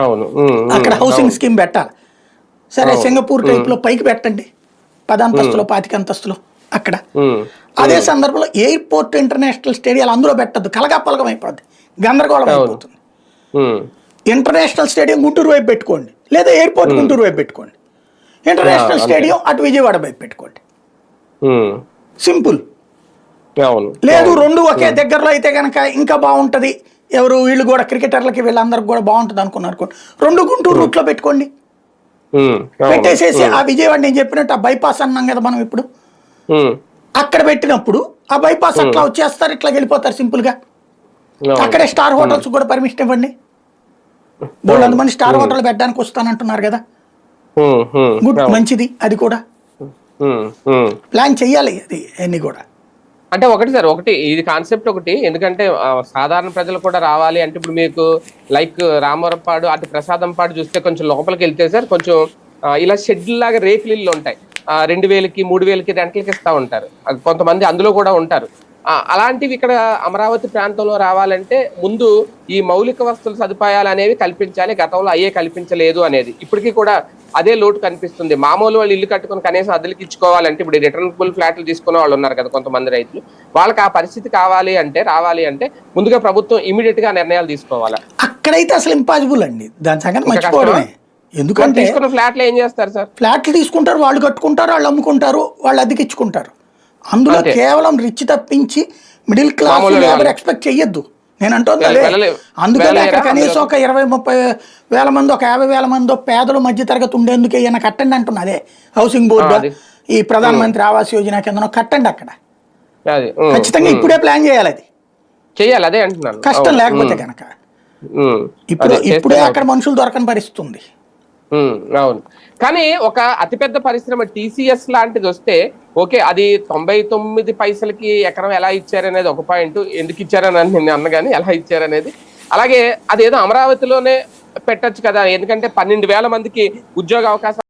అవును. అక్కడ housing scheme పెట్టాలి. సరే సింగపూర్ టైప్లో పైకి పెట్టండి. పదంతస్తులో పాతిక అంతస్తులో అక్కడ. అదే సందర్భంలో ఎయిర్పోర్ట్ ఇంటర్నేషనల్ స్టేడియాలు అందులో పెట్టద్దు. కలగాపలగం అయిపోద్ది. గందరగోళం అయిపోతుంది. ఇంటర్నేషనల్ స్టేడియం గుంటూరు వైపు పెట్టుకోండి. లేదా ఎయిర్పోర్ట్ గుంటూరు వైపు పెట్టుకోండి. ఇంటర్నేషనల్ స్టేడియం అటు విజయవాడ వైపు పెట్టుకోండి. సింపుల్. లేదు రెండు ఒకే దగ్గరలో అయితే కనుక ఇంకా బాగుంటది. ఎవరు వీళ్ళు కూడా క్రికెటర్లకి వీళ్ళందరికి కూడా బాగుంటది అనుకున్నారు అనుకోండి. రెండు గుంటూరు రూట్లో పెట్టుకోండి. అవును. పెట్టేసేసి ఆ విజయవాడ నేను చెప్పినట్టు ఆ బైపాస్ అన్నాం కదా మనం ఇప్పుడు. అక్కడ పెట్టినప్పుడు ఆ బైపాస్ అట్లా వచ్చేస్తారు ఇట్లా వెళ్ళిపోతారు సింపుల్గా అవును. అక్కడే స్టార్ హోటల్స్ కూడా పర్మిషన్ ఇవ్వండి. బోళ్ళంత మంది స్టార్ హోటల్ పెట్టడానికి వస్తానంటున్నారు కదా. గుడ్ మంచిది అది కూడా. ప్లాన్ చెయ్యాలి అది అన్ని కూడా. అంటే ఒకటి సార్ ఒకటి. ఇది కాన్సెప్ట్ ఒకటి. ఎందుకంటే సాధారణ ప్రజలు కూడా రావాలి అంటే ఇప్పుడు మీకు లైక్ రామవరపాడు అటు ప్రసాదంపాడు చూస్తే కొంచెం లోపలికి వెళ్తే సార్ కొంచెం ఇలా షెడ్ లాగా రేకులు ఇల్లు ఉంటాయి. రెండు వేలకి మూడు వేలకి రెంట్లకి ఇస్తూ ఉంటారు. అది కొంతమంది అందులో కూడా ఉంటారు. అలాంటివి ఇక్కడ అమరావతి ప్రాంతంలో రావాలంటే ముందు ఈ మౌలిక వస్తువుల సదుపాయాలు అనేవి కల్పించాలి. గతంలో అయ్యే కల్పించలేదు అనేది. ఇప్పటికీ కూడా అదే లోటు కనిపిస్తుంది. మామూలు వాళ్ళు ఇల్లు కట్టుకొని కనీసం అద్దెలకి ఇచ్చుకోవాలంటే ఇప్పుడు రిటర్నబుల్ ఫ్లాట్లు తీసుకునే వాళ్ళు ఉన్నారు కదా కొంతమంది రైతులు. వాళ్ళకి ఆ పరిస్థితి కావాలి అంటే రావాలి అంటే ముందుగా ప్రభుత్వం ఇమీడియట్గా నిర్ణయాలు తీసుకోవాలి? అక్కడైతే అసలు ఇంపాసిబుల్ అండి. దాని సంగతి మర్చిపోవడమే? ఎందుకంటే తీసుకున్న ఫ్లాట్లు ఏం చేస్తారు సార్? ఫ్లాట్లు తీసుకుంటారు వాళ్ళు కట్టుకుంటారు వాళ్ళు అమ్ముకుంటారు వాళ్ళు అద్దెకిచ్చుకుంటారు అందులో. కేవలం రిచ్ తప్పించి మిడిల్ క్లాస్. ఎక్స్పెక్ట్ చెయ్యొద్దు. నేను. వెళ్ళలేవు. అందుకని అక్కడ కనీసం? ఒక ఇరవై ముప్పై వేల మంది ఒక యాభై వేల మంది పేదలు మధ్య తరగతి ఉండేందుకు ఏమైనా కట్టండి అంటున్నా అదే హౌసింగ్ బోర్డు. ఈ ప్రధానమంత్రి ఆవాస్ యోజన కింద కట్టండి అక్కడ ఖచ్చితంగా. ఇప్పుడే ప్లాన్ చేయాలి అది చెయ్యాలి అదే అంటున్నాను కష్టం లేకపోతే కనుక. ఇప్పుడు ఇప్పుడే అక్కడ మనుషులు దొరకని పరిస్థితి ఉంది ఉమ్, అవును. కానీ ఒక అతిపెద్ద పరిశ్రమ టీసీఎస్ లాంటిది వస్తే ఓకే అది తొంభై తొమ్మిది పైసలకి ఎకరం ఎలా ఇచ్చారనేది ఒక పాయింట్. ఎందుకు ఇచ్చారని నేను అన్న కానీ ఎలా ఇచ్చారనేది. అలాగే అదేదో అమరావతిలోనే పెట్టొచ్చు కదా ఎందుకంటే పన్నెండు వేల మందికి ఉద్యోగ అవకాశాలు